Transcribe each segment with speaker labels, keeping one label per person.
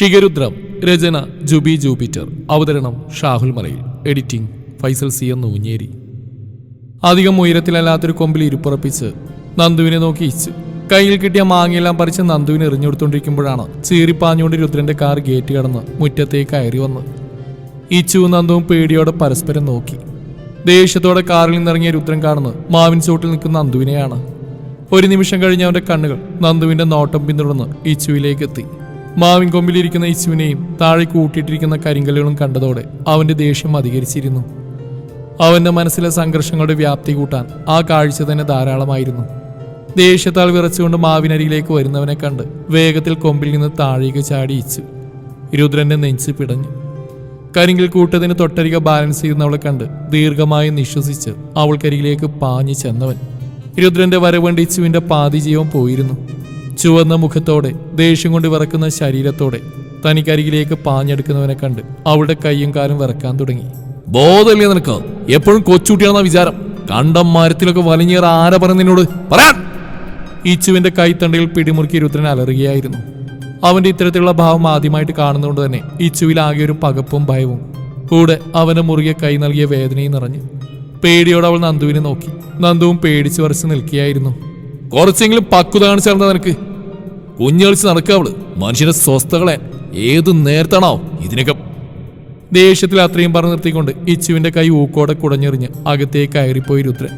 Speaker 1: ഷിഗരുദ്രം രചന Jubi Jupiter അവതരണം ഷാഹുൽ മലയിൽ editing Faisal C എന്ന് ഊഞ്ഞേരി അധികം ഉയരത്തിലല്ലാത്തൊരു കൊമ്പിൽ ഇരിപ്പുറപ്പിച്ച് നന്ദുവിനെ നോക്കി ഇച്ചു കയ്യിൽ കിട്ടിയ മാങ്ങയെല്ലാം പറിച്ച് നന്ദുവിനെ എറിഞ്ഞുകൊടുത്തോണ്ടിരിക്കുമ്പോഴാണ് ചീറിപ്പാഞ്ഞുകൊണ്ട് രുദ്രന്റെ കാർ ഗേറ്റ് കടന്ന് മുറ്റത്തേക്ക് കയറി വന്ന് ഇച്ചുവും നന്ദുവും പേടിയോടെ പരസ്പരം നോക്കി. ദേഷ്യത്തോടെ കാറിൽ നിന്നിറങ്ങിയ രുദ്രൻ കാണുന്നത് മാവിൻ ചോട്ടിൽ നിൽക്കുന്ന നന്ദുവിനെയാണ്. ഒരു നിമിഷം കഴിഞ്ഞ് അവന്റെ കണ്ണുകൾ നന്ദുവിന്റെ നോട്ടം പിന്തുടർന്ന് ഇച്ചുവിലേക്ക് എത്തി. മാവിൻ കൊമ്പിലിരിക്കുന്ന യേശുവിനെയും താഴെ കൂട്ടിയിട്ടിരിക്കുന്ന കരിങ്കല്ലുകളും കണ്ടതോടെ അവന്റെ ദേഷ്യം അധികരിച്ചിരുന്നു. അവന്റെ മനസ്സിലെ സംഘർഷങ്ങളുടെ വ്യാപ്തി കൂട്ടാൻ ആ കാഴ്ച തന്നെ ധാരാളമായിരുന്നു. ദേഷ്യത്താൽ വിറച്ചുകൊണ്ട് മാവിനരികിലേക്ക് വരുന്നവനെ കണ്ട് വേഗത്തിൽ കൊമ്പിൽ നിന്ന് താഴേക്ക് ചാടിയിച്ചു രുദ്രന്റെ നെഞ്ച് പിടഞ്ഞു. കരിങ്കിൽ കൂട്ടത്തിന് തൊട്ടരിക ബാലൻസ് ചെയ്യുന്നവളെ കണ്ട് ദീർഘമായി നിശ്വസിച്ച് അവൾക്കരികിലേക്ക് പാഞ്ഞു ചെന്നവൻ. രുദ്രന്റെ വരവണ്ട് ഇച്ചുവിന്റെ പാതിജീവം പോയിരുന്നു. ചുവന്ന മുഖത്തോടെ ദേഷ്യം കൊണ്ട് വിറക്കുന്ന ശരീരത്തോടെ തനിക്കരികിലേക്ക് പാഞ്ഞെടുക്കുന്നവനെ കണ്ട് അവളുടെ കൈയും കാലും വിറക്കാൻ തുടങ്ങി. ബോധമില്ല നിനക്ക്. എപ്പോഴും കൊച്ചുകുട്ടിയാണെന്ന വിചാരം. കണ്ടം മരത്തിലൊക്കെ വലിഞ്ഞേറ ആര പറഞ്ഞ നിന്നോട്? പറയാൻ ഇച്ചുവിന്റെ കൈത്തണ്ടയിൽ പിടിമുറുക്കി രുദ്രൻ അലറുകയായിരുന്നു. അവന്റെ ഇത്തരത്തിലുള്ള ഭാവം ആദ്യമായിട്ട് കാണുന്നതുകൊണ്ട് തന്നെ ഇച്ചുവിൽ ആകെ ഒരു പകപ്പും ഭയവും. കൂടെ അവന്റെ മുറുകെ കൈ നൽകിയ വേദനയും നിറഞ്ഞു. പേടിയോടെ അവൾ നന്ദുവിനെ നോക്കി. നന്ദുവും പേടിച്ചു വരച്ച് നിൽക്കുകയായിരുന്നു. കുറച്ചെങ്കിലും പക്കുതാണ് കാണിച്ചാൽ നിനക്ക്. കുഞ്ഞളിച്ച് നടക്കാവൾ മനുഷ്യന്റെ സ്വസ്ഥകളെ ഏത് നേരത്താണോ ഇതിനൊക്കെ ദേഷ്യത്തിൽ അത്രയും പറഞ്ഞു നിർത്തിക്കൊണ്ട് ഇച്ചുവിന്റെ കൈ ഊക്കോടെ കുടഞ്ഞെറിഞ്ഞ് അകത്തേക്ക് കയറിപ്പോയി രുദ്രൻ.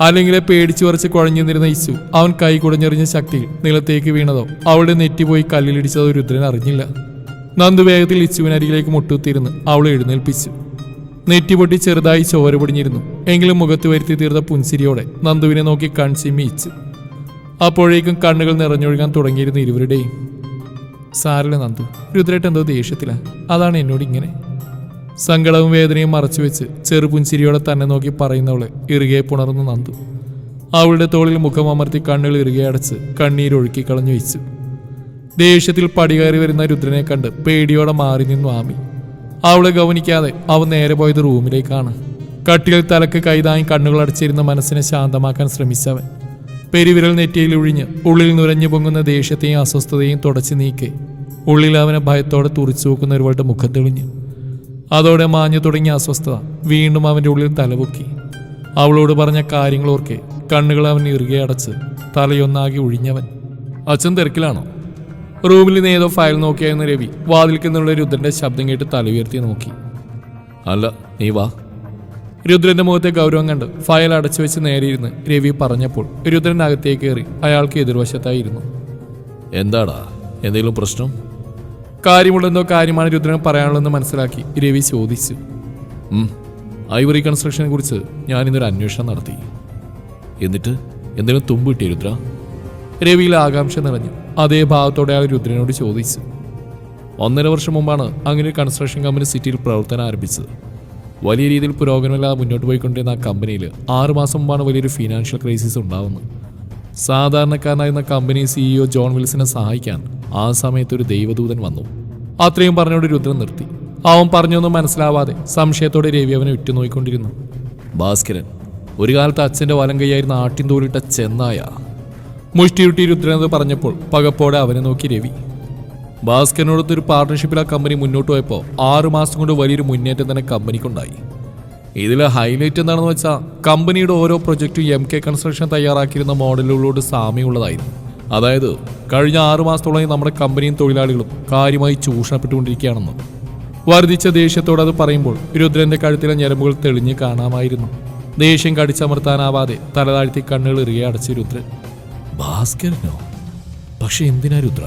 Speaker 1: അല്ലെങ്കിൽ പേടിച്ചു വരച്ച് കുഴഞ്ഞു നിന്നിരുന്ന ഇച്ചു അവൻ കൈ കുടഞ്ഞെറിഞ്ഞ ശക്തിയിൽ നിലത്തേക്ക് വീണതോ അവളുടെ നെറ്റി പോയി കല്ലിലിടിച്ചതോ രുദ്രൻ അറിഞ്ഞില്ല. നന്ദു വേഗത്തിൽ ഇച്ചുവിനരികിലേക്ക് മുട്ടുത്തിരുന്ന് അവൾ എഴുന്നേൽപ്പിച്ചു. നെറ്റിപൊട്ടി ചെറുതായി ചോര പൊടിഞ്ഞിരുന്നു. എങ്കിലും മുഖത്ത് വരുത്തി തീർത്ത പുൻസിരിയോടെ നന്ദുവിനെ നോക്കി കൺസിമ്മി ഇച്ചു. അപ്പോഴേക്കും കണ്ണുകൾ നിറഞ്ഞൊഴുകാൻ തുടങ്ങിയിരുന്നു ഇരുവരുടെയും സാരല നന്ദു. രുദ്രേട്ട് എന്തോ ദേഷ്യത്തില. അതാണ് എന്നോട് ഇങ്ങനെ. സങ്കടവും വേദനയും മറച്ചുവെച്ച് ചെറുപുഞ്ചിരിയോടെ തന്നെ നോക്കി പറയുന്നവളെ ഇറുകെ പുണർന്നു നന്ദു. അവളുടെ തോളിൽ മുഖം അമർത്തി കണ്ണുകൾ ഇറുകെ അടച്ച് കണ്ണീരൊഴുക്കി കളഞ്ഞു വെച്ചു. ദേഷ്യത്തിൽ പടികയറി വരുന്ന രുദ്രനെ കണ്ട് പേടിയോടെ മാറി നിന്നു ആമി. അവളെ ഗവനിക്കാതെ അവൻ നേരെ പോയത് റൂമിലേക്കാണ്. കട്ടിൽ തലക്ക് കൈതാങ്ങി കണ്ണുകൾ അടച്ചിരുന്ന മനസ്സിനെ ശാന്തമാക്കാൻ ശ്രമിച്ചവൻ. പെരുവിരൽ നെറ്റിയിൽ ഒഴിഞ്ഞ് ഉള്ളിൽ നുരഞ്ഞു പൊങ്ങുന്ന ദേഷ്യത്തെയും അസ്വസ്ഥതയും തുടച്ചു നീക്കി. ഉള്ളിൽ അവനെ ഭയത്തോടെ തുറിച്ചു നോക്കുന്ന ഒരുപാട് മുഖം തെളിഞ്ഞു. അതോടെ മാഞ്ഞു തുടങ്ങിയ അസ്വസ്ഥത വീണ്ടും അവന്റെ ഉള്ളിൽ തലപൊക്കി. അവളോട് പറഞ്ഞ കാര്യങ്ങളോർക്കെ കണ്ണുകൾ അവൻ ഇറുകെ അടച്ച് തലയൊന്നാകി ഒഴിഞ്ഞവൻ. അച്ഛൻ തിരക്കിലാണോ? റൂമിൽ നിന്ന് ഏതോ ഫയൽ നോക്കിയായിരുന്ന രവി വാതിൽക്കുന്നുള്ള രുദ്രന്റെ ശബ്ദം കേട്ട് തല ഉയർത്തി നോക്കി. അല്ല നീ വാ. രുദ്രന്റെ മുഖത്തെ ഗൗരവം കണ്ട് ഫയൽ അടച്ചു വെച്ച് നേരെയിരുന്ന് രവി പറഞ്ഞപ്പോൾ രുദ്രൻ അകത്തേക്ക് കയറി അയാൾക്ക് എതിർവശത്തായിരുന്നു. എന്താടാ? എന്തെങ്കിലും പ്രശ്നം? കാര്യമുള്ളെന്തോ കാര്യമാണ് രുദ്രൻ പറയാനുള്ളതെന്ന് മനസ്സിലാക്കി രവി ചോദിച്ചു. ഐവറി കൺസ്ട്രക്ഷനെ കുറിച്ച് ഞാൻ ഇന്നൊരു അന്വേഷണം നടത്തി. എന്നിട്ട്? എന്തെങ്കിലും തുമ്പ് കിട്ടിയ രുദ്ര? രവിയിൽ ആകാംക്ഷ നിറഞ്ഞു. അതേ ഭാവത്തോടെ അയാൾ രുദ്രനോട് ചോദിച്ചു. ഒന്നര വർഷം മുമ്പാണ് അങ്ങനെ കൺസ്ട്രക്ഷൻ കമ്പനി സിറ്റിയിൽ പ്രവർത്തനം ആരംഭിച്ചത്. വലിയ രീതിയിൽ പുരോഗമനമില്ലാതെ മുന്നോട്ട് പോയിക്കൊണ്ടിരുന്ന ആ കമ്പനിയിൽ ആറുമാസം മുമ്പാണ് വലിയൊരു ഫിനാൻഷ്യൽ ക്രൈസിസ് ഉണ്ടാവുന്നത്. സാധാരണക്കാരനായിരുന്ന കമ്പനി സിഇഒ ജോൺ വിൽസിനെ സഹായിക്കാൻ ആ സമയത്ത് ഒരു ദൈവദൂതൻ വന്നു. അത്രയും പറഞ്ഞോട് രുദ്രൻ നിർത്തി. അവൻ പറഞ്ഞൊന്നും മനസ്സിലാവാതെ സംശയത്തോടെ രവി അവനെ ഉറ്റുനോയിക്കൊണ്ടിരുന്നു ഭാസ്കരൻ ഒരു കാലത്ത് അച്ഛന്റെ വലം കൈയായിരുന്ന ആട്ടിൻ തോലിട്ട ചെന്നായ. മുഷ്ടിയുട്ടി രുദ്രനത് പറഞ്ഞപ്പോൾ പകപ്പോടെ അവനെ നോക്കി രവി. ഭാസ്കരനോടൊത്ത് ഒരു പാർട്ണർഷിപ്പിൽ ആ കമ്പനി മുന്നോട്ട് പോയപ്പോൾ ആറു മാസം കൊണ്ട് വലിയൊരു മുന്നേറ്റം തന്നെ കമ്പനിക്കുണ്ടായി. ഇതിലെ ഹൈലൈറ്റ് എന്താണെന്ന് വെച്ചാൽ കമ്പനിയുടെ ഓരോ പ്രൊജക്റ്റും എം കെ കൺസ്ട്രക്ഷൻ തയ്യാറാക്കിയിരുന്ന മോഡലുകളോട് സാമ്യമുള്ളതായിരുന്നു. അതായത് കഴിഞ്ഞ ആറു മാസത്തോളമായി നമ്മുടെ കമ്പനിയും തൊഴിലാളികളും കാര്യമായി ചൂഷണപ്പെട്ടുകൊണ്ടിരിക്കുകയാണെന്ന്. വർദ്ധിച്ച ദേഷ്യത്തോട് അത് പറയുമ്പോൾ രുദ്രന്റെ കഴുത്തിലെ ഞരമ്പുകൾ തെളിഞ്ഞ് കാണാമായിരുന്നു. ദേഷ്യം കടിച്ചമർത്താനാവാതെ തലതാഴ്ത്തി കണ്ണുകൾ ഇറുകെ അടച്ച് രുദ്രൻ. ഭാസ്കരനോ പക്ഷെ എന്തിനാ രുദ്ര?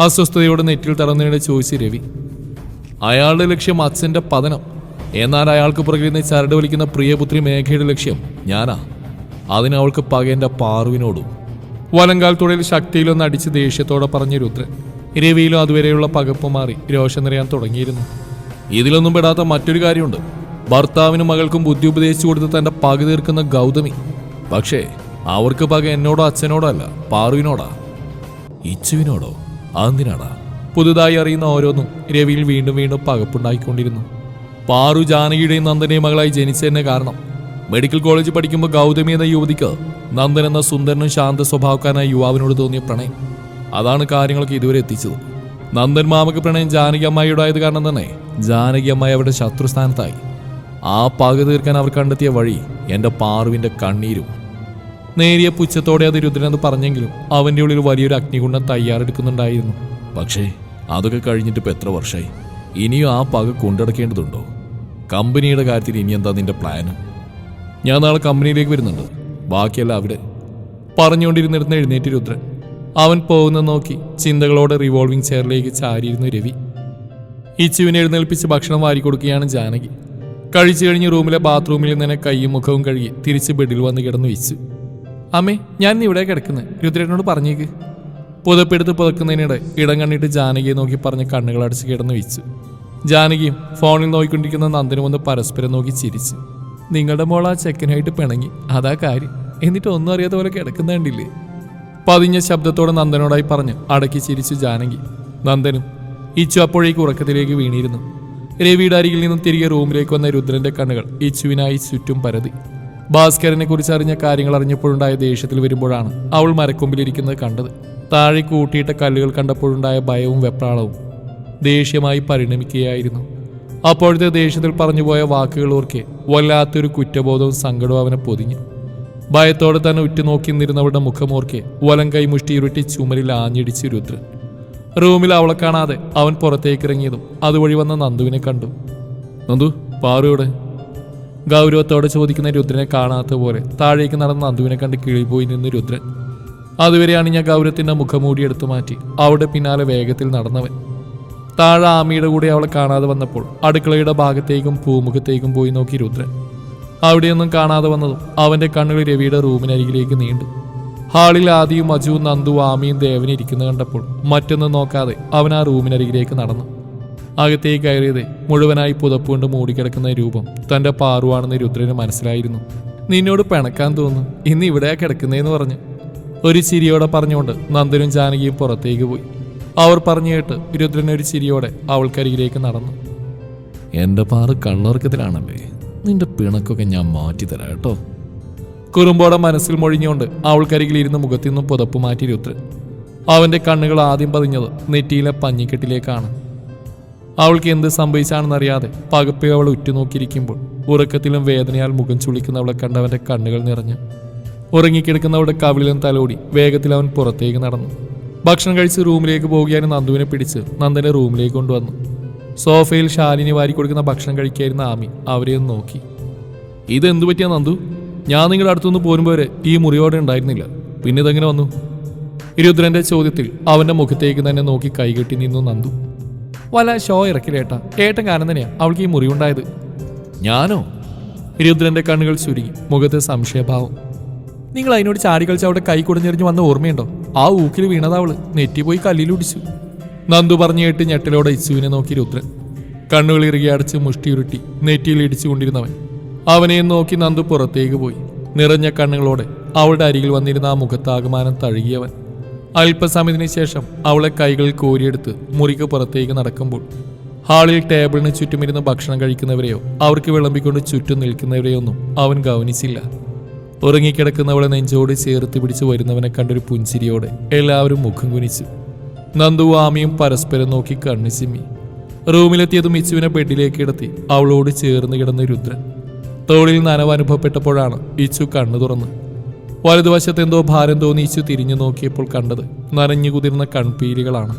Speaker 1: അസ്വസ്ഥതയോടെ നെറ്റിൽ തടന്നതിനിടെ ചോദിച്ച് രവി. അയാളുടെ ലക്ഷ്യം അച്ഛന്റെ പതനം. എന്നാൽ അയാൾക്ക് പുറകിൽ നിന്ന് ചരട് വലിക്കുന്ന പ്രിയപുത്രി മേഘയുടെ ലക്ഷ്യം ഞാനാ. അതിന് അവൾക്ക് പകേന്റെ പാറുവിനോടും. വലങ്കാൽ തുടയിൽ ശക്തിയിലൊന്ന് അടിച്ച് ദേഷ്യത്തോടെ പറഞ്ഞു രുദ്രൻ. രവിയിലും അതുവരെയുള്ള പകപ്പ് മാറി രോഷം നിറയാൻ തുടങ്ങിയിരുന്നു. ഇതിലൊന്നും പെടാത്ത മറ്റൊരു കാര്യമുണ്ട്. ഭർത്താവിനും മകൾക്കും ബുദ്ധി ഉപദേശിച്ചു കൊടുത്ത് തന്റെ പക തീർക്കുന്ന ഗൗതമി. പക്ഷേ അവർക്ക് പക എന്നോടോ അച്ഛനോടോ അല്ല പാറുവിനോടാ. ഇച്ചുവിനോടോ? അതെന്തിനാടാ പുതുതായി അറിയുന്ന ഓരോന്നും രവിയിൽ വീണ്ടും വീണ്ടും പകപ്പുണ്ടായിക്കൊണ്ടിരുന്നു. പാറു ജാനകിയുടെയും നന്ദനെയും മകളായി ജനിച്ചതിന് കാരണം മെഡിക്കൽ കോളേജ് പഠിക്കുമ്പോൾ ഗൗതമി എന്ന യുവതിക്ക് നന്ദൻ എന്ന സുന്ദരനും ശാന്ത സ്വഭാവക്കാരനായ യുവാവിനോട് തോന്നിയ പ്രണയം. അതാണ് കാര്യങ്ങളൊക്കെ ഇതുവരെ എത്തിച്ചത്. നന്ദൻ മാമക്ക് പ്രണയം ജാനകി അമ്മായിയുടായത് കാരണം തന്നെ ജാനകി അമ്മായി അവരുടെ ശത്രുസ്ഥാനത്തായി. ആ പക തീർക്കാൻ അവർ കണ്ടെത്തിയ വഴി എന്റെ പാറുവിന്റെ കണ്ണീരും നേരിയ പുച്ഛത്തോടെ അത് രുദ്രനത് പറഞ്ഞെങ്കിലും അവന്റെ ഉള്ളിൽ വലിയൊരു അഗ്നികുണ്ഡം തയ്യാറെടുക്കുന്നുണ്ടായിരുന്നു. പക്ഷേ അതൊക്കെ കഴിഞ്ഞിട്ട് ഇപ്പം എത്ര വർഷമായി ഇനിയും ആ പക കൊണ്ടടക്കേണ്ടതുണ്ടോ? കമ്പനിയുടെ കാര്യത്തിൽ ഇനി എന്താ നിന്റെ പ്ലാന്? ഞാൻ നാളെ കമ്പനിയിലേക്ക് വരുന്നുണ്ട്. ബാക്കിയല്ല അവിടെ. പറഞ്ഞുകൊണ്ടിരുന്നിരുന്ന എഴുന്നേറ്റ് രുദ്രൻ. അവൻ പോകുന്ന നോക്കി ചിന്തകളോടെ റിവോൾവിംഗ് ചെയറിലേക്ക് ചാരിയിരുന്നു രവി. ഇച്ചുവിനെ എഴുന്നേൽപ്പിച്ച് ഭക്ഷണം വാരിക്കൊടുക്കുകയാണ് ജാനകി. കഴിച്ചു കഴിഞ്ഞ് റൂമിലെ ബാത്റൂമിൽ നിന്ന് കൈയും മുഖവും കഴുകി തിരിച്ച് ബെഡിൽ വന്ന് കിടന്നു വെച്ചു അമ്മേ ഞാൻ ഇവിടെ കിടക്കുന്നത് രുദ്രനോട് പറഞ്ഞേക്ക്. പുതപ്പെടുത്ത് പുതക്കുന്നതിനിടെ ഇടം കണ്ടിട്ട് ജാനകിയെ നോക്കി പറഞ്ഞ് കണ്ണുകൾ അടച്ച് കിടന്നു വെച്ചു ജാനകിയും ഫോണിൽ നോക്കിക്കൊണ്ടിരിക്കുന്ന നന്ദനും ഒന്ന് പരസ്പരം നോക്കി ചിരിച്ചു. നിങ്ങളുടെ മോൾ ആ ചെക്കനായിട്ട് പിണങ്ങി. അതാ കാര്യം. എന്നിട്ട് ഒന്നും അറിയാത്ത പോലെ കിടക്കുന്ന കണ്ടില്ലേ? പതിഞ്ഞ ശബ്ദത്തോടെ നന്ദനോടായി പറഞ്ഞ് അടക്കി ചിരിച്ചു ജാനകി. നന്ദനും ഇച്ചു അപ്പോഴേക്ക് ഉറക്കത്തിലേക്ക് വീണിരുന്നു. രവിയുടെ അരികിൽ നിന്നും തിരികെ റൂമിലേക്ക് വന്ന രുദ്രന്റെ കണ്ണുകൾ ഇച്ചുവിനായി ചുറ്റും പരതി. ഭാസ്കരനെ കുറിച്ച് അറിഞ്ഞ കാര്യങ്ങൾ അറിഞ്ഞപ്പോഴുണ്ടായ ദേഷ്യത്തിൽ വരുമ്പോഴാണ് അവൾ മരക്കൊമ്പിലിരിക്കുന്നത് കണ്ടത്. താഴെ കൂട്ടിയിട്ട കല്ലുകൾ കണ്ടപ്പോഴുണ്ടായ ഭയവും വെപ്രാളവും ദേഷ്യമായി പരിണമിക്കുകയായിരുന്നു. അപ്പോഴത്തെ ദേഷ്യത്തിൽ പറഞ്ഞുപോയ വാക്കുകൾ ഓർക്കെ വല്ലാത്തൊരു കുറ്റബോധവും സങ്കടവും അവനെ പൊതിഞ്ഞു. ഭയത്തോടെ തന്നെ ഉറ്റുനോക്കി നിന്നിരുന്നവളുടെ മുഖമോർക്കെ വലം കൈമുഷ്ടി ഇരുട്ടി ചുമരിൽ ആഞ്ഞിടിച്ച് രുദ്രൻ റൂമിൽ അവളെ കാണാതെ അവൻ പുറത്തേക്കിറങ്ങിയതും അതുവഴി വന്ന നന്ദുവിനെ കണ്ടു. നന്ദു പാറുവിടെ ഗൗരവത്തോടെ ചോദിക്കുന്ന രുദ്രനെ കാണാത്ത പോലെ താഴേക്ക് നടന്ന നന്ദുവിനെ കണ്ട് കിളിപോയി നിന്ന് രുദ്രൻ. അതുവരെയാണ് ഞാൻ ഗൗരവത്തിന്റെ മുഖംമൂടി എടുത്തു മാറ്റി. അവിടെ പിന്നാലെ വേഗത്തിൽ നടന്നവൻ. താഴെ ആമിയുടെ കൂടെ അവളെ കാണാതെ വന്നപ്പോൾ അടുക്കളയുടെ ഭാഗത്തേക്കും പൂമുഖത്തേക്കും പോയി നോക്കി രുദ്രൻ. അവിടെയൊന്നും കാണാതെ വന്നതും അവന്റെ കണ്ണുകൾ രവിയുടെ റൂമിനരികിലേക്ക് നീണ്ടു. ഹാളിൽ ആദിയും അജുവും നന്ദു ആമിയും ദേവനെ ഇരിക്കുന്നത് കണ്ടപ്പോൾ മറ്റൊന്നും നോക്കാതെ അവൻ ആ റൂമിനരികിലേക്ക് നടന്നു. അകത്തേക്ക് കയറിയത് മുഴുവനായി പുതപ്പുകൊണ്ട് മൂടിക്കിടക്കുന്ന രൂപം തന്റെ പാറുവാണെന്ന് രുദ്രന് മനസ്സിലായിരുന്നു. നിന്നോട് പിണക്കാൻ തോന്നുന്നു. ഇന്ന് ഇവിടെയാ കിടക്കുന്നേന്ന് പറഞ്ഞു. ഒരു ചിരിയോടെ പറഞ്ഞുകൊണ്ട് നന്ദനും ജാനകിയും പുറത്തേക്ക് പോയി. അവർ പറഞ്ഞു കേട്ട് രുദ്രൻ ഒരു ചിരിയോടെ അവൾക്കരികിലേക്ക് നടന്നു. എന്റെ പാറ് കണ്ണുറക്കത്തിലാണല്ലേ. നിന്റെ പിണക്കൊക്കെ ഞാൻ മാറ്റി തരാം കേട്ടോ. കുറുമ്പോടെ മനസ്സിൽ മൊഴിഞ്ഞുകൊണ്ട് അവൾക്കരികിൽ ഇരുന്ന് മുഖത്തു നിന്നും പുതപ്പ് മാറ്റി രുദ്രൻ. അവന്റെ കണ്ണുകൾ ആദ്യം പതിഞ്ഞത് നെറ്റിയിലെ പഞ്ഞിക്കെട്ടിലേക്കാണ്. അവൾക്ക് എന്ത് സംഭവിച്ചാണെന്നറിയാതെ പകപ്പെ അവൾ ഉറ്റുനോക്കിയിരിക്കുമ്പോൾ ഉറക്കത്തിലും വേദനയാൽ മുഖം ചുളിക്കുന്നവളെ കണ്ടവന്റെ കണ്ണുകൾ നിറഞ്ഞു. ഉറങ്ങിക്കിടക്കുന്നവളുടെ കവിളിലും തലോടി വേഗത്തിൽ അവൻ പുറത്തേക്ക് നടന്നു. ഭക്ഷണം കഴിച്ച് റൂമിലേക്ക് പോകുകയാണ് നന്ദുവിനെ പിടിച്ച് നന്ദനെ റൂമിലേക്ക് കൊണ്ടുവന്നു. സോഫയിൽ ശാലിനി വാരി കൊടുക്കുന്ന ഭക്ഷണം കഴിക്കായിരുന്ന ആമി അവരെ ഒന്ന് നോക്കി. ഇതെന്തു പറ്റിയാ നന്ദു? ഞാൻ നിങ്ങളുടെ അടുത്തുനിന്ന് പോരുമ്പോൾ വരെ ഈ മുറിയോടെ ഉണ്ടായിരുന്നില്ല. പിന്നെ ഇതെങ്ങനെ വന്നു? ഇരുദ്രന്റെ ചോദ്യത്തിൽ അവന്റെ മുഖത്തേക്ക് തന്നെ നോക്കി കൈകെട്ടി നിന്നു നന്ദു. വല്ല ഷോ ഇറക്കില്ലേട്ടാ ഏട്ടൻ കാരണം തന്നെയാ അവൾക്ക് ഈ മുറിവുണ്ടായത്. ഞാനോ? രുദ്രന്റെ കണ്ണുകൾ ചുരുങ്ങി. മുഖത്ത് സംശയഭാവം. നിങ്ങൾ അതിനോട് ചാടി കളിച്ച് അവിടെ കൈ കുടഞ്ഞെറിഞ്ഞ് വന്ന ഓർമ്മയുണ്ടോ? ആ ഊക്കിൽ വീണതാവൾ നെറ്റിപ്പോയി കല്ലിലുടിച്ചു നന്ദു പറഞ്ഞു കേട്ട് ഞെട്ടലോടെ ഇച്ചുവിനെ നോക്കി രുദ്രൻ. കണ്ണുകൾ ഇറുകി അടച്ച് മുഷ്ടിയുരുട്ടി നെറ്റിയിൽ ഇടിച്ചുകൊണ്ടിരുന്നവൻ. അവനെ നോക്കി നന്ദു പുറത്തേക്ക് പോയി. നിറഞ്ഞ കണ്ണുകളോടെ അവളുടെ അരികിൽ വന്നിരുന്ന ആ മുഖത്താകമാനം തഴുകിയവൻ. അല്പസമയത്തിന് ശേഷം അവളെ കൈകൾ കോരിയെടുത്ത് മുറിക്ക് പുറത്തേക്ക് നടക്കുമ്പോൾ ഹാളിൽ ടേബിളിന് ചുറ്റുമിരുന്ന് ഭക്ഷണം കഴിക്കുന്നവരെയോ അവർക്ക് വിളമ്പിക്കൊണ്ട് ചുറ്റും നിൽക്കുന്നവരെയോ ഒന്നും അവൻ ഗവനിച്ചില്ല ഉറങ്ങിക്കിടക്കുന്നവളെ നെഞ്ചോട് ചേർത്ത് പിടിച്ച് വരുന്നവനെ കണ്ടൊരു പുഞ്ചിരിയോടെ എല്ലാവരും മുഖം കുനിച്ചു നന്ദു ആമിയും പരസ്പരം നോക്കി കണ്ണു ചിമ്മി. റൂമിലെത്തിയതും ഇച്ചുവിനെ ബെഡിലേക്ക് കിടത്തി അവളോട് ചേർന്ന് കിടന്ന രുദ്രൻ. തോളിൽ നനവ് അനുഭവപ്പെട്ടപ്പോഴാണ് ഇച്ചു കണ്ണു തുറന്ന് വലതുവശത്ത് എന്തോ ഭാരം തോന്നി ഇച്ചു തിരിഞ്ഞു നോക്കിയപ്പോൾ കണ്ടത് നനഞ്ഞു കുതിർന്ന കൺപീലികളാണ്.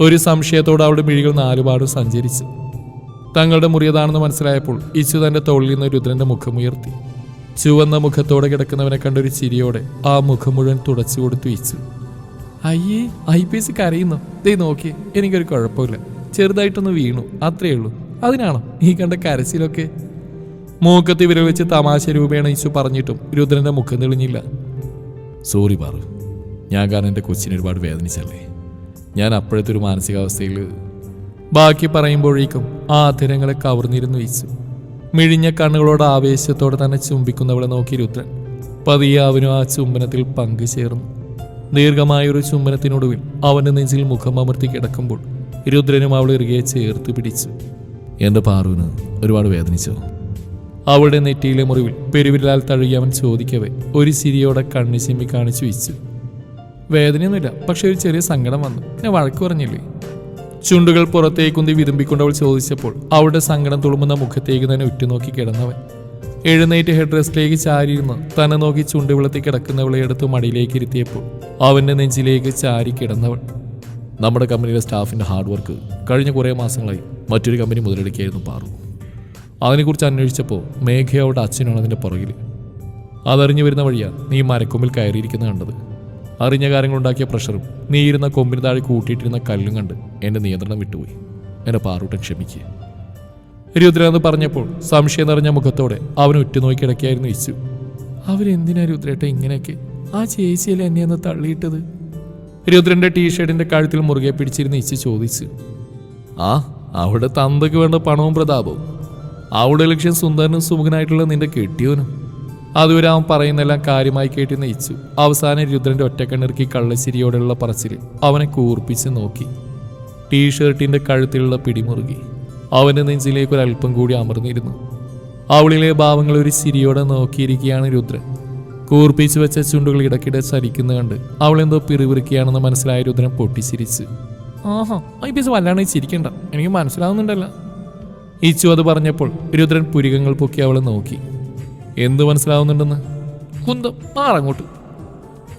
Speaker 1: ഒരു സംശയത്തോടെ അവളുടെ മിഴികൾ നാലുപാടും സഞ്ചരിച്ചു. തങ്ങളുടെ മുറിയതാണെന്ന് മനസ്സിലായപ്പോൾ ഇച്ചു തന്റെ തോളിൽ നിന്ന് രുദ്രന്റെ മുഖമുയർത്തി ചുവന്ന മുഖത്തോടെ കിടക്കുന്നവനെ കണ്ടൊരു ചിരിയോടെ ആ മുഖം മുഴുവൻ തുടച്ചു കൊടുത്തു ഇച്ചു. അയ്യേ ഐ പി എസ് കരയുന്നു. ദേ നോക്കിയേ എനിക്കൊരു കുഴപ്പമില്ല. ചെറുതായിട്ടൊന്ന് വീണു. അത്രയേ ഉള്ളൂ. അതിനാണോ ഈ കണ്ട കരച്ചിലൊക്കെ? മൂക്കത്തി വിരൽ വെച്ച് തമാശ രൂപേണ ഈശു പറഞ്ഞിട്ടും രുദ്രന്റെ മുഖം തെളിഞ്ഞില്ല. സോറി പാറു. ഞാൻ കാരണം എന്റെ കൊച്ചിനെ ഒരുപാട് വേദനിച്ചല്ലേ? ഞാൻ അപ്പോഴത്തെ ഒരു മാനസികാവസ്ഥയിൽ ബാക്കി പറയുമ്പോഴേക്കും ആ അധരങ്ങളെ കവർന്നിരുന്നു ഈശു. മിഴിഞ്ഞ കണ്ണുകളോട് ആവേശത്തോടെ തന്നെ ചുംബിക്കുന്നവളെ നോക്കി രുദ്രൻ. പതിയെ അവനും ആ ചുംബനത്തിൽ പങ്കു ചേർന്നു. ദീർഘമായൊരു ചുംബനത്തിനൊടുവിൽ അവന്റെ നെഞ്ചിൽ മുഖം അമർത്തി കിടക്കുമ്പോൾ രുദ്രനും അവൾ ഇറുകെ ചേർത്ത് പിടിച്ചു. എന്റെ പാറുവിന്? ഒരുപാട് വേദനിച്ചോ? അവളുടെ നെറ്റിയിലെ മുറിവിൽ പെരുവിരലാൽ തഴുകി അവൻ ചോദിക്കവേ ഒരു ചിരിയോടെ കണ്ണി ചിമ്മി കാണിച്ചു വെച്ചു വേദനയൊന്നുമില്ല പക്ഷെ ഒരു ചെറിയ സങ്കടം വന്നു. ഞാൻ വഴക്ക് പറഞ്ഞില്ലേ? ചുണ്ടുകൾ പുറത്തേക്കുന്തി വിതുമ്പിക്കൊണ്ട് അവൾ ചോദിച്ചപ്പോൾ അവളുടെ സങ്കടം തുളുമ്പുന്ന മുഖത്തേക്ക് തന്നെ ഉറ്റുനോക്കി കിടന്നവൻ. എഴുന്നേറ്റ് ഹെഡ് റെസ്റ്റിലേക്ക് ചാരിയിരുന്ന് തന്നെ നോക്കി ചുണ്ടുവിളത്തി കിടക്കുന്നവളെ എടുത്ത് മടിയിലേക്ക് ഇരുത്തിയപ്പോൾ അവന്റെ നെഞ്ചിലേക്ക് ചാരി കിടന്നവൾ. നമ്മുടെ കമ്പനിയിലെ സ്റ്റാഫിന്റെ ഹാർഡ് വർക്ക് കഴിഞ്ഞ കുറേ മാസങ്ങളായി മറ്റൊരു കമ്പനി മുതലെടുക്കുകയായിരുന്നു പാറു. അതിനെക്കുറിച്ച് അന്വേഷിച്ചപ്പോൾ മേഘയോടെ അച്ഛനാണ് അതിന്റെ പുറകിൽ. അതറിഞ്ഞു വരുന്ന വഴിയാണ് നീ മരക്കൊമ്പിൽ കയറിയിരിക്കുന്നത് കണ്ടത്. അറിഞ്ഞ കാര്യങ്ങളുണ്ടാക്കിയ പ്രഷറും നീ ഇരുന്ന കൊമ്പിന് താഴെ കൂട്ടിയിട്ടിരുന്ന കല്ലും കണ്ട് എന്റെ നിയന്ത്രണം വിട്ടുപോയി. എന്റെ പാറൂട്ടൻ ക്ഷമിക്കുക രുദ്ര എന്ന് പറഞ്ഞപ്പോൾ സംശയം നിറഞ്ഞ മുഖത്തോടെ അവൻ ഉറ്റുനോക്കി കിടക്കുകയായിരുന്നു ഇച്ചു അവരെന്തിനാ രുദ്രേട്ട ഇങ്ങനെയൊക്കെ? ആ ചേച്ചിയല്ലേ എന്നെ ഒന്ന് തള്ളിയിട്ടത്? രുദ്രന്റെ ടീഷർട്ടിന്റെ കഴുത്തിൽ മുറുകെ പിടിച്ചിരുന്ന് ഇച്ചു ചോദിച്ചു. ആ അവിടെ തന്തയ്ക്ക് വേണ്ട പണവും പ്രതാപവും. അവിടെ ലക്ഷ്യം സുന്ദരനും സുമുഖനായിട്ടുള്ള നിന്റെ കെട്ടിയോനും. അതുവരെ അവൻ പറയുന്നെല്ലാം കാര്യമായി കേട്ടി നയിച്ചു. അവസാനം രുദ്രന്റെ ഒറ്റക്കണ്ണിറുക്കി കള്ളശ്ശിരിയോടെയുള്ള പറച്ചിൽ അവനെ കൂർപ്പിച്ച് നോക്കി. ടീഷർട്ടിന്റെ കഴുത്തിലുള്ള പിടിമുറുകി. അവന്റെ നെഞ്ചിലേക്ക് ഒരല്പം കൂടി അമർന്നിരുന്നു. അവളിലെ ഭാവങ്ങൾ ഒരു ചിരിയോടെ നോക്കിയിരിക്കുകയാണ് രുദ്രൻ. കൂർപ്പിച്ചു വെച്ച ചുണ്ടുകൾ ഇടയ്ക്കിടെ ചലിക്കുന്ന കണ്ട് അവളെന്തോ പിറുപിറുക്കിയാണെന്ന് മനസ്സിലായ രുദ്രൻ പൊട്ടിച്ചിരിച്ച്. ആഹാ ഈ പീസ് വല്ലാണ്ട് ചിരിക്കണ്ട. എനിക്ക് മനസ്സിലാവുന്നുണ്ടല്ലോ. ഈച്ചു അത് പറഞ്ഞപ്പോൾ രുദ്രൻ പുരികങ്ങൾ പൊക്കി അവളെ നോക്കി. എന്ത് മനസ്സിലാവുന്നുണ്ടെന്ന്? കുന്തം മാറങ്ങോട്ട്.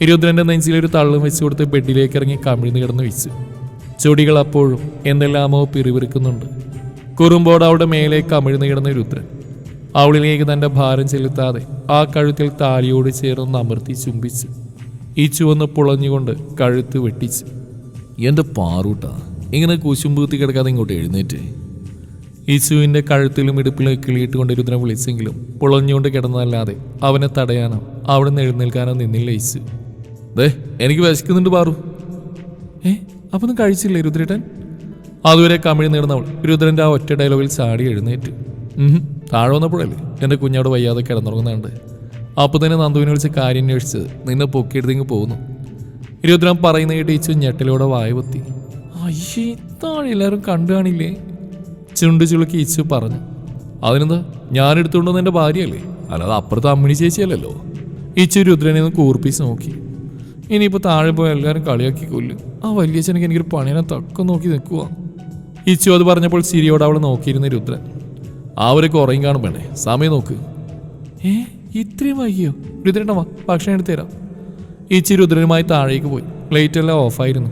Speaker 1: രുദ്രന്റെ നെഞ്ചിലൊരു തള്ളും വെച്ചു കൊടുത്ത് ബെഡിലേക്ക് ഇറങ്ങി കമിഴ്ന്ന് കിടന്ന് വെച്ചു ചൊടികൾ അപ്പോഴും എന്തെല്ലാമോ പിറിവിറുക്കുന്നുണ്ട്. കുറുമ്പോട് അവിടെ മേലെ കമിഴ്ന്ന് കിടന്ന രുദ്രൻ. അവളിലേക്ക് തന്റെ ഭാരം ചെലുത്താതെ ആ കഴുത്തിൽ താലിയോട് ചേർന്ന് അമർത്തി ചുംബിച്ചു. ഈ ചുവന്ന് പുളഞ്ഞുകൊണ്ട് കഴുത്ത് വെട്ടിച്ചു. എന്റെ പാറൂട്ടാ? ഇങ്ങനെ കുശുമ്പൂത്തി കിടക്കാതെ ഇങ്ങോട്ട് എഴുന്നേറ്റ്. യേശുവിന്റെ കഴുത്തിലും ഇടുപ്പിലും കിളിയിട്ടുകൊണ്ട് രുദ്രൻ വിളിച്ചെങ്കിലും പുളഞ്ഞുകൊണ്ട് കിടന്നതല്ലാതെ അവനെ തടയാനോ അവിടെ എഴുന്നേൽക്കാനോ നിന്നില്ല യേശു. ദേ എനിക്ക് വിശക്കുന്നുണ്ട് പാറു. ഏ അപ്പൊ ഒന്നും കഴിച്ചില്ലേ രുദ്രേട്ടൻ? അതുവരെ കമിഴി നേടുന്നവൾ രുദ്രന്റെ ആ ഒറ്റ ഡയലോഗിൽ ചാടി എഴുന്നേറ്റ്. താഴെ വന്നപ്പോഴല്ലേ എന്റെ കുഞ്ഞോട് വയ്യാതെ കിടന്നുറങ്ങുന്നുണ്ട്. അപ്പോൾ തന്നെ നന്ദുവിനെ വിളിച്ച് കാര്യം അന്വേഷിച്ച് നിന്നെ പൊക്കിയെടുത്തിങ്ങ് പോകുന്നു. രുദ്രൻ പറയുന്ന കേട്ട് ഈച്ചു ഞെട്ടലോടെ പൊത്തി. അയ്യേ താഴെ എല്ലാവരും കണ്ടു കാണില്ലേ? ചുണ്ടു ചുളുക്കി ഇച്ചു പറഞ്ഞു അതിനെന്താ? ഞാൻ എടുത്തുകൊണ്ടുവന്ന എന്റെ ഭാര്യയല്ലേ? അല്ലാതെ അപ്പുറത്ത് അമ്മിണി ചേച്ചിയല്ലല്ലോ. ഇച്ചു രുദ്രനെ ഒന്ന് കൂർപ്പിച്ച് നോക്കി. ഇനിയിപ്പോൾ താഴെ പോയി എല്ലാവരും കളിയാക്കി കൊല്ലും. ആ വലിയച്ഛനക്ക് എനിക്കൊരു പണിയനെ തക്കം നോക്കി നിൽക്കുക ഇച്ചു അത് പറഞ്ഞപ്പോൾ സിരിയോട് അവൾ നോക്കിയിരുന്ന രുദ്രൻ അവരൊക്കെ ഉറങ്ങി കാണും വേണേ സമയം നോക്ക്. ഏ? ഇത്രയും വൈകിയോ? രുദ്രേട്ട വാ. ഭക്ഷണം എടുത്തു തരാം. ഇച്ചി രുദ്രനുമായി താഴേക്ക് പോയി. ലൈറ്റെല്ലാം ഓഫായിരുന്നു.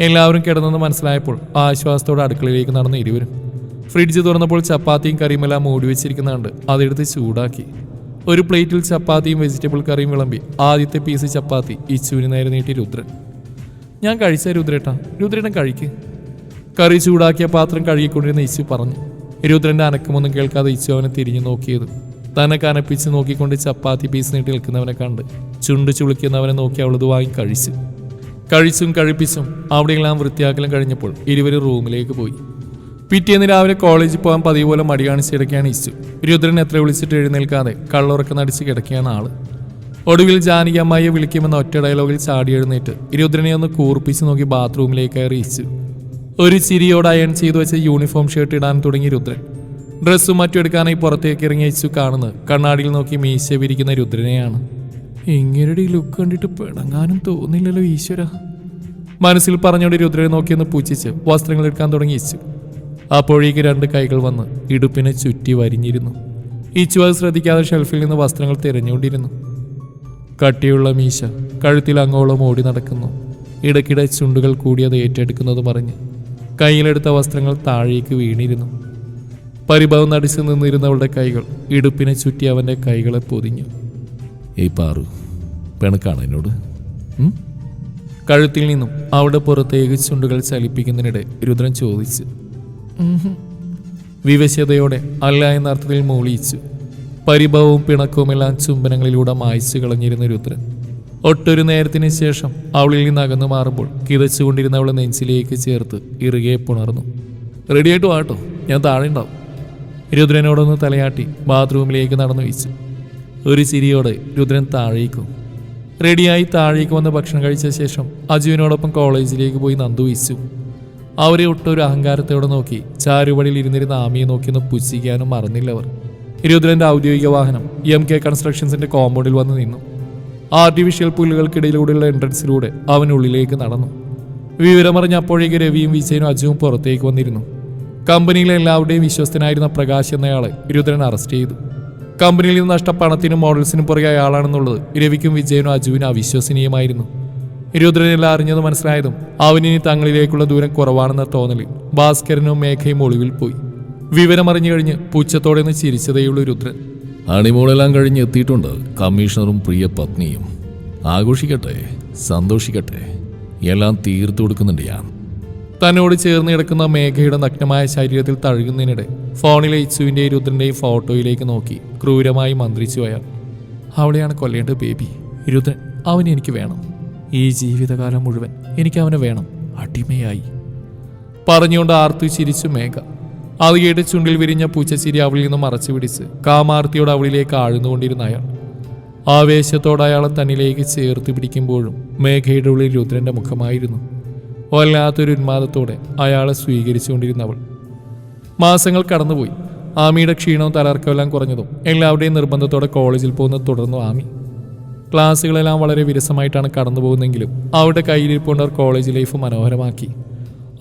Speaker 1: എല്ലാവരും കിടന്നെന്ന് മനസ്സിലായപ്പോൾ ആശ്വാസത്തോടെ അടുക്കളയിലേക്ക് നടന്ന ഇരുവരും ഫ്രിഡ്ജ് തുറന്നപ്പോൾ ചപ്പാത്തിയും കറിയുമെല്ലാം മൂടി വെച്ചിരിക്കുന്ന കണ്ട് അതെടുത്ത് ചൂടാക്കി. ഒരു പ്ലേറ്റിൽ ചപ്പാത്തിയും വെജിറ്റബിൾ കറിയും വിളമ്പി. ആദ്യത്തെ പീസ് ചപ്പാത്തി. ഇച്ചുവിന് നേരെ നീട്ടി രുദ്രൻ. ഞാൻ കഴിച്ച രുദ്രേട്ടാ. രുദ്രേട്ടൻ കഴിക്ക്. കറി ചൂടാക്കിയ പാത്രം കഴുകിക്കൊണ്ടിരുന്ന ഇച്ചു പറഞ്ഞു. രുദ്രന്റെ അനക്കമൊന്നും കേൾക്കാതെ ഇച്ചു അവനെ തിരിഞ്ഞു നോക്കിയത്. തന്നെ കനപ്പിച്ച് നോക്കിക്കൊണ്ട് ചപ്പാത്തി പീസ് നീട്ടി നിൽക്കുന്നവനെ കണ്ട്. ചുണ്ട് ചുളിക്കുന്നവനെ നോക്കി അവളത് വാങ്ങി കഴിച്ചു. കഴിച്ചും കഴിപ്പിച്ചും അവിടെയെല്ലാം വൃത്തിയാക്കലും കഴിഞ്ഞപ്പോൾ ഇരുവരും റൂമിലേക്ക് പോയി. പിറ്റേന്ന് രാവിലെ കോളേജിൽ പോകാൻ പതിവ് പോലെ മടി കാണിച്ച് കിടക്കുകയാണ് ഇച്ചു രുദ്രൻ എത്ര വിളിച്ചിട്ട് എഴുന്നേൽക്കാതെ കള്ളുറക്കം നടിച്ച് കിടക്കുകയാണ് ആൾ. ഒടുവിൽ ജാനകി അമ്മായിയെ വിളിക്കുമെന്ന ഒറ്റ ഡയലോഗിൽ ചാടി എഴുന്നേറ്റ് രുദ്രനെ ഒന്ന് കൂർപ്പിച്ച് നോക്കി ബാത്റൂമിലേക്ക് കയറി ഇച്ചു ഒരു ചിരിയോട് അയൺ ചെയ്തു വെച്ച യൂണിഫോം ഷർട്ട് ഇടാൻ തുടങ്ങി രുദ്രൻ. ഡ്രസ്സും മറ്റും എടുക്കാനായി പുറത്തേക്ക് ഇറങ്ങി ഇച്ചു കാണുന്നത് കണ്ണാടിയിൽ നോക്കി മീശ വിരിക്കുന്ന രുദ്രനെയാണ്. ഇങ്ങരുടെ ഈ ലുക്ക് കണ്ടിട്ട് പിണങ്ങാനും തോന്നില്ലല്ലോ ഈശ്വര. മനസ്സിൽ പറഞ്ഞോണ്ട് രുദ്രനെ നോക്കിയൊന്ന് പൂച്ചിച്ച് വസ്ത്രങ്ങൾ എടുക്കാൻ തുടങ്ങി ഇച്ചു അപ്പോഴേക്ക് രണ്ട് കൈകൾ വന്ന് ഇടുപ്പിനെ ചുറ്റി വരിഞ്ഞിരുന്നു. ഇച്ചു അത് ശ്രദ്ധിക്കാതെ ഷെൽഫിൽ നിന്ന് വസ്ത്രങ്ങൾ തിരഞ്ഞുകൊണ്ടിരുന്നു. കട്ടിയുള്ള മീശ കഴുത്തിൽ അങ്ങോളം ഓടി നടക്കുന്നു. ഇടയ്ക്കിടെ ചുണ്ടുകൾ കൂടി അത് ഏറ്റെടുക്കുന്നത് പറഞ്ഞ് കയ്യിലെടുത്ത വസ്ത്രങ്ങൾ താഴേക്ക് വീണിരുന്നു. പരിഭവം നടിച്ചു നിന്നിരുന്നവളുടെ കൈകൾ ഇടുപ്പിനെ ചുറ്റി അവന്റെ കൈകളെ പൊതിഞ്ഞു. ഈ പാറു പെണുക്കാണ് എന്നോട്? കഴുത്തിൽ നിന്നും അവിടെ പുറത്തേക്ക് ചുണ്ടുകൾ ചലിപ്പിക്കുന്നതിനിടെ രുദ്രൻ ചോദിച്ചു. വിവശതയോടെ അല്ല എന്ന അർത്ഥത്തിൽ മൂളിയിച്ചു പരിഭവവും പിണക്കവുമെല്ലാം ചുംബനങ്ങളിലൂടെ മായച്ചു കളഞ്ഞിരുന്ന രുദ്രൻ. ഒട്ടൊരു നേരത്തിന് ശേഷം അവളിൽ നിന്ന് അകന്നു മാറുമ്പോൾ കിതച്ചുകൊണ്ടിരുന്ന അവളെ നെഞ്ചിലേക്ക് ചേർത്ത് ഇറുകെ പുണർന്നു. റെഡിയായിട്ട് വാട്ടോ ഞാൻ താഴെ ഉണ്ടാവും. രുദ്രനോടൊന്ന് തലയാട്ടി ബാത്റൂമിലേക്ക് നടന്നു വെച്ചു ഒരു ചിരിയോടെ രുദ്രൻ താഴേക്കും റെഡിയായി താഴേക്ക് വന്ന് ഭക്ഷണം കഴിച്ച ശേഷം അജുവിനോടൊപ്പം കോളേജിലേക്ക് പോയി നന്ദു വീച്ചു അവരെ ഒട്ടൊരു അഹങ്കാരത്തോടെ നോക്കി. ചാരുപടിയിൽ ഇരുന്നിരുന്ന ആമിയെ നോക്കി നോക്കിയൊന്ന് പുച്ഛിക്കാനും മറന്നില്ലവർ രുദ്രന്റെ ഔദ്യോഗിക വാഹനം എം കെ കൺസ്ട്രക്ഷൻസിന്റെ കോമ്പൗണ്ടിൽ വന്ന് നിന്നു. ആർട്ടിഫിഷ്യൽ പുല്ലുകൾക്കിടയിലൂടെയുള്ള എൻട്രൻസിലൂടെ അവൻ ഉള്ളിലേക്ക് നടന്നു. വിവരമറിഞ്ഞ അപ്പോഴേക്ക് രവിയും വിജയനും അജുവും പുറത്തേക്ക് വന്നിരുന്നു. കമ്പനിയിലെ എല്ലാവരുടെയും വിശ്വസ്തനായിരുന്ന പ്രകാശ് എന്നയാളെ രുദ്രൻ അറസ്റ്റ് ചെയ്തു. കമ്പനിയിൽ നിന്ന് നഷ്ട പണത്തിനും മോഡൽസിനും പുറകെ അയാളാണെന്നുള്ളത് രവിക്കും വിജയനും അജുവിനും അവിശ്വസനീയമായിരുന്നു. രുദ്രനെല്ലാം അറിഞ്ഞത് മനസ്സിലായതും അവനിനി തങ്ങളിലേക്കുള്ള ദൂരം കുറവാണെന്ന തോന്നലിൽ ഭാസ്കരനും മേഘയും ഒളിവിൽ പോയി. വിവരമറിഞ്ഞു കഴിഞ്ഞ് പുച്ഛത്തോടെ നിന്ന് ചിരിച്ചതേയുള്ളൂ രുദ്രൻ.
Speaker 2: അണിമോളെല്ലാം കഴിഞ്ഞ് എത്തിയിട്ടുണ്ട് കമ്മീഷണറും പ്രിയ പത്നിയും. ആഘോഷിക്കട്ടെ സന്തോഷിക്കട്ടെ. എല്ലാം തീർത്തു കൊടുക്കുന്നുണ്ട് ഞാൻ.
Speaker 1: തന്നോട് ചേർന്ന് കിടക്കുന്ന മേഘയുടെ നഗ്നമായ ശരീരത്തിൽ തഴുകുന്നതിനിടെ ഫോണിലെ ഇച്ചുവിന്റെയും രുദ്രന്റെയും ഫോട്ടോയിലേക്ക് നോക്കി ക്രൂരമായി മന്ത്രിച്ചു അയാൾ. അവളെയാണ് കൊല്ലേണ്ടത് ബേബി. രുദ്രൻ അവൻ എനിക്ക് വേണം. ഈ ജീവിതകാലം മുഴുവൻ എനിക്ക് അവനെ വേണം. അടിമയായി. പറഞ്ഞുകൊണ്ട് ആർത്തു ചിരിച്ചു മേഘ. അത് കേട്ട് ചുണ്ടിൽ വിരിഞ്ഞ പൂച്ചച്ചിരി അവളിൽ നിന്ന് മറച്ചു പിടിച്ച് കാമാർത്തിയോട് അവളിലേക്ക് ആഴ്ന്നുകൊണ്ടിരുന്ന അയാൾ. ആവേശത്തോടെ അയാളെ തന്നിലേക്ക് ചേർത്ത് പിടിക്കുമ്പോഴും മേഘയുടെ ഉള്ളിൽ രുദ്രന്റെ മുഖമായിരുന്നു. വല്ലാത്തൊരു ഉന്മാദത്തോടെ അയാളെ സ്വീകരിച്ചുകൊണ്ടിരുന്നവൾ. മാസങ്ങൾ കടന്നുപോയി. ആമിയുടെ ക്ഷീണവും തലർക്കമെല്ലാം കുറഞ്ഞതും എല്ലാവരുടെയും നിർബന്ധത്തോടെ കോളേജിൽ പോകുന്നത് തുടർന്നു ആമി. ക്ലാസ്സുകളെല്ലാം വളരെ വിരസമായിട്ടാണ് കടന്നു പോകുന്നതെങ്കിലും അവരുടെ കയ്യിലിരിപ്പുകൊണ്ട് അവർ കോളേജ് ലൈഫ് മനോഹരമാക്കി.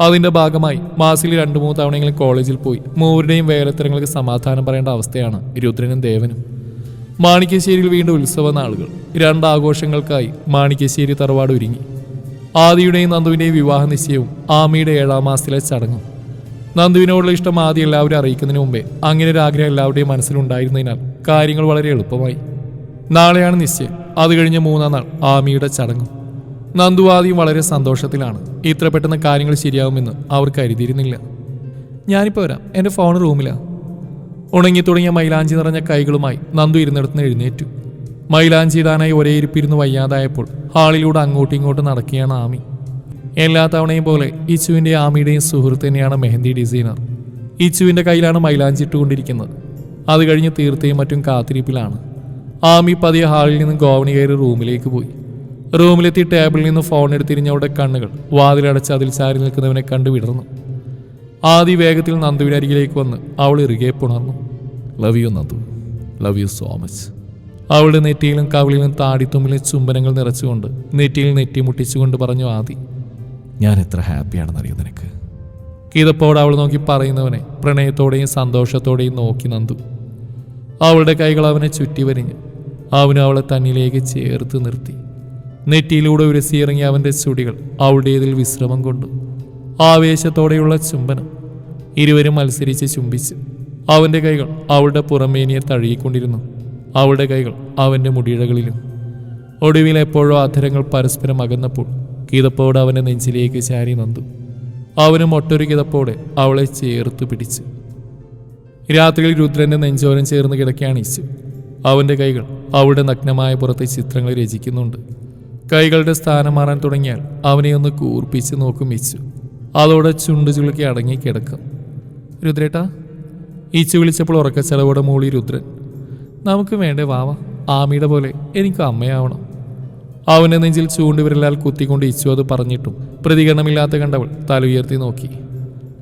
Speaker 1: അതിന്റെ ഭാഗമായി മാസിൽ രണ്ടു മൂന്ന് തവണയെങ്കിലും കോളേജിൽ പോയി മൂവരുടെയും വേലത്തരങ്ങൾക്ക് സമാധാനം പറയേണ്ട അവസ്ഥയാണ് രുദ്രനും ദേവനും. മാണിക്യശ്ശേരിയിൽ വീണ്ടും ഉത്സവ നാളുകൾ. രണ്ടാഘോഷങ്ങൾക്കായി മാണിക്യശ്ശേരി തറവാട് ഒരുങ്ങി. ആദിയുടെയും നന്ദുവിന്റെയും വിവാഹ നിശ്ചയവും ആമിയുടെ ഏഴാം മാസത്തിലെ ചടങ്ങും. നന്ദുവിനോടുള്ള ഇഷ്ടം ആദ്യം എല്ലാവരും അറിയിക്കുന്നതിന് മുമ്പേ അങ്ങനെ ഒരു ആഗ്രഹം എല്ലാവരുടെയും മനസ്സിലുണ്ടായിരുന്നതിനാൽ കാര്യങ്ങൾ വളരെ എളുപ്പമായി. നാളെയാണ് നിശ്ചയം അത് കഴിഞ്ഞ് മൂന്നാം നാൾ ആമിയുടെ ചടങ്ങും. നന്ദു ആദ്യം വളരെ സന്തോഷത്തിലാണ്. ഇത്ര പെട്ടെന്ന് കാര്യങ്ങൾ ശരിയാവുമെന്ന് അവർ കരുതിയിരുന്നില്ല. ഞാനിപ്പോൾ വരാം. എന്റെ ഫോൺ റൂമിലാണ് ഉണങ്ങി തുടങ്ങിയ മൈലാഞ്ചി നിറഞ്ഞ കൈകളുമായി നന്ദു ഇരുന്നിടത്തുനിന്ന് എഴുന്നേറ്റു. മൈലാഞ്ചി ഇടാനായി ഒരേ ഇരിപ്പിരുന്ന് വയ്യാതായപ്പോൾ ഹാളിലൂടെ അങ്ങോട്ടും ഇങ്ങോട്ടും നടക്കുകയാണ് ആമി. എല്ലാ തവണയും പോലെ ഇച്ചുവിന്റെ ആമിയുടെയും സുഹൃത്ത് തന്നെയാണ് മെഹന്തി ഡിസൈനർ. ഇച്ചുവിന്റെ കയ്യിലാണ് മൈലാഞ്ചി ഇട്ടുകൊണ്ടിരിക്കുന്നത്. അത് കഴിഞ്ഞ് തീർത്തയും മറ്റും കാത്തിരിപ്പിലാണ്. ആമി പതിയെ ഹാളിൽ നിന്ന് ഗോവണി കയറി റൂമിലേക്ക് പോയി. റൂമിലെത്തി ടേബിളിൽ നിന്ന് ഫോൺ എടുത്തിരിഞ്ഞവരുടെ കണ്ണുകൾ വാതിലടച്ച് അതിൽ ചാരി നിൽക്കുന്നവനെ കണ്ടു വിടർന്നു. ആദി വേഗത്തിൽ നന്ദുവിന് അരികിലേക്ക് വന്ന് അവൾ ഇറുകെ പുണർന്നു.
Speaker 2: Love you Nandu. Love you so much
Speaker 1: അവളുടെ നെറ്റിയിലും കവിളിലും താടിത്തുമ്പിലും ചുംബനങ്ങൾ നിറച്ചുകൊണ്ട് നെറ്റിയിൽ നെറ്റി മുട്ടിച്ചുകൊണ്ട് പറഞ്ഞു ആദി.
Speaker 2: ഞാൻ എത്ര ഹാപ്പിയാണെന്നറിയോ നിനക്ക്?
Speaker 1: കീതപ്പോട് അവൾ നോക്കി പറയുന്നവനെ പ്രണയത്തോടെയും സന്തോഷത്തോടെയും നോക്കി നന്ദു. അവളുടെ കൈകൾ അവനെ ചുറ്റി വരിഞ്ഞ് അവന് അവളെ തന്നിലേക്ക് ചേർത്ത് നിർത്തി. നെറ്റിയിലൂടെ ഉരസിയിറങ്ങിയ അവന്റെ ചുടികൾ അവളുടേതിൽ വിശ്രമം കൊണ്ടു. ആവേശത്തോടെയുള്ള ചുംബനം. ഇരുവരും മത്സരിച്ച് ചുംബിച്ച്. അവന്റെ കൈകൾ അവളുടെ പുറമേനിയെ തഴുകിക്കൊണ്ടിരുന്നു. അവളുടെ കൈകൾ അവന്റെ മുടിയിഴകളിലും. ഒടുവിൽ എപ്പോഴോ അധരങ്ങൾ പരസ്പരം അകന്നപ്പോൾ കിതപ്പോടെ അവന്റെ നെഞ്ചിലേക്ക് ചാരി നന്ദു അവനും ഒട്ടൊരു കിതപ്പോടെ അവളെ ചേർത്ത് പിടിച്ചു. രാത്രിയിൽ രുദ്രന്റെ നെഞ്ചോരം ചേർന്ന് കിടക്കുകയാണ് ഇച്ചു അവന്റെ കൈകൾ അവളുടെ നഗ്നമായ പുറത്തെ ചിത്രങ്ങൾ രചിക്കുന്നുണ്ട്. കൈകളുടെ സ്ഥാനം മാറാൻ തുടങ്ങിയാൽ അവനെ ഒന്ന് കൂർപ്പിച്ച് നോക്കും ഇച്ചു അതോടെ ചുണ്ടു ചുളുക്കി അടങ്ങി കിടക്കും. രുദ്രേട്ടാ ഈച്ചു വിളിച്ചപ്പോൾ ഉറക്കച്ചെലവോടെ മൂളി രുദ്രൻ നമുക്ക് വേണ്ടേ വാവ ആമിയുടെ പോലെ എനിക്ക് അമ്മയാവണം. അവനെ നെഞ്ചിൽ ചൂണ്ടുവിരലാൽ കുത്തിക്കൊണ്ട് ഇച്ചു അത് പറഞ്ഞിട്ടും പ്രതികരണമില്ലാത്ത കണ്ടവൾ തല ഉയർത്തി നോക്കി.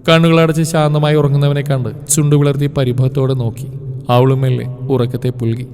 Speaker 1: കണ്ണുകളടച്ച് ശാന്തമായി ഉറങ്ങുന്നവനെ കണ്ട് ചുണ്ടു വിളർത്തി പരിഭവത്തോടെ നോക്കി. അവളും മെല്ലെ ഉറക്കത്തെ പുൽകി.